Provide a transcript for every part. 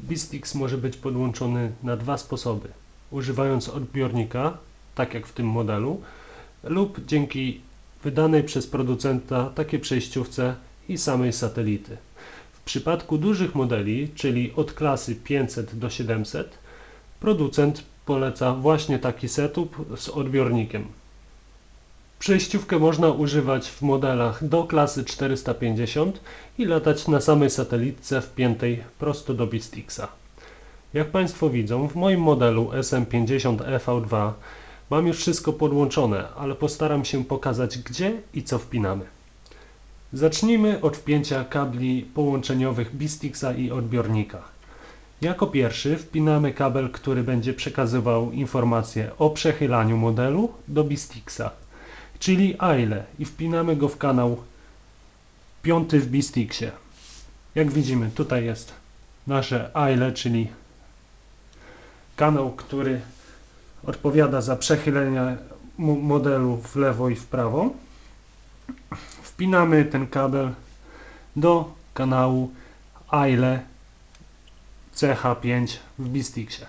Bistix może być podłączony na dwa sposoby. Używając odbiornika, tak jak w tym modelu, lub dzięki wydanej przez producenta takiej przejściówce i samej satelity. W przypadku dużych modeli, czyli od klasy 500 do 700, producent poleca właśnie taki setup z odbiornikiem. Przejściówkę można używać w modelach do klasy 450 i latać na samej satelitce wpiętej prosto do Bistixa. Jak Państwo widzą, w moim modelu SM50EV2 mam już wszystko podłączone, ale postaram się pokazać gdzie i co wpinamy. Zacznijmy od wpięcia kabli połączeniowych Bistixa i odbiornika. Jako pierwszy wpinamy kabel, który będzie przekazywał informacje o przechylaniu modelu do Bistixa, czyli AILE i wpinamy go w kanał piąty w Bistixie. Jak widzimy, tutaj jest nasze AILE, czyli kanał, który odpowiada za przechylenie mo- modelu w lewo i w prawo. Wpinamy ten kabel do kanału AILE CH5 w Bistixie.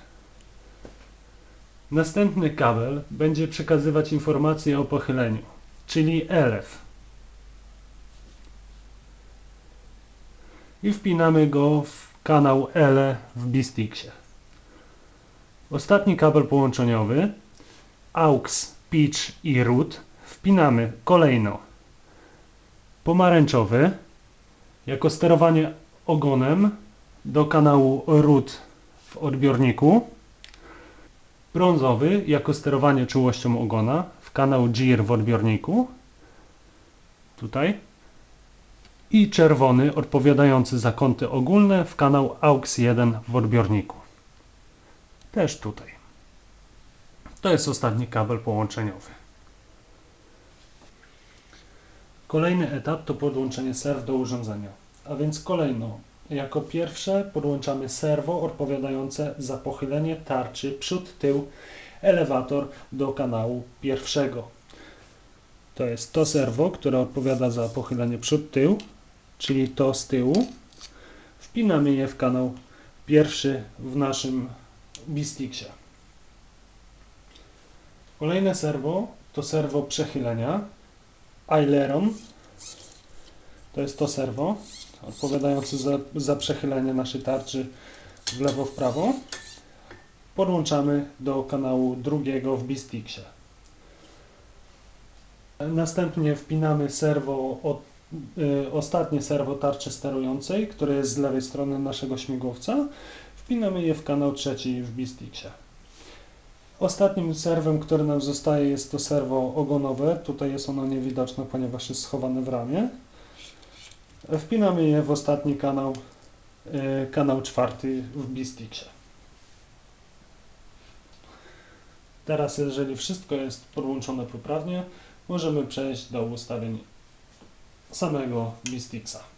Następny kabel będzie przekazywać informacje o pochyleniu, czyli LF. I wpinamy go w kanał LE w Bistixie. Ostatni kabel połączeniowy AUX, pitch i root wpinamy kolejno pomarańczowy jako sterowanie ogonem do kanału root w odbiorniku brązowy jako sterowanie czułością ogona w kanał GIR w odbiorniku. Tutaj. I czerwony odpowiadający za kąty ogólne w kanał AUX 1 w odbiorniku. Też tutaj. To jest ostatni kabel połączeniowy. Kolejny etap to podłączenie serw do urządzenia. A więc kolejno, jako pierwsze podłączamy serwo odpowiadające za pochylenie tarczy przód, tył, elewator do kanału pierwszego. To jest to serwo, które odpowiada za pochylenie przód, tył, czyli to z tyłu. Wpinamy je w kanał pierwszy w naszym Bistixie. Kolejne serwo to serwo przechylenia, aileron. To jest to serwo odpowiadające za, za przechylenie naszej tarczy w lewo, w prawo. Podłączamy do kanału drugiego w Bistixie. Następnie wpinamy serwo, od, y, ostatnie serwo tarczy sterującej, które jest z lewej strony naszego śmigłowca. Wpinamy je w kanał trzeci w Bistixie. Ostatnim serwem, który nam zostaje jest to serwo ogonowe. Tutaj jest ono niewidoczne, ponieważ jest schowane w ramie. Wpinamy je w ostatni kanał, y, kanał czwarty w Bistixie. Teraz, jeżeli wszystko jest podłączone poprawnie, możemy przejść do ustawień samego Bistixa.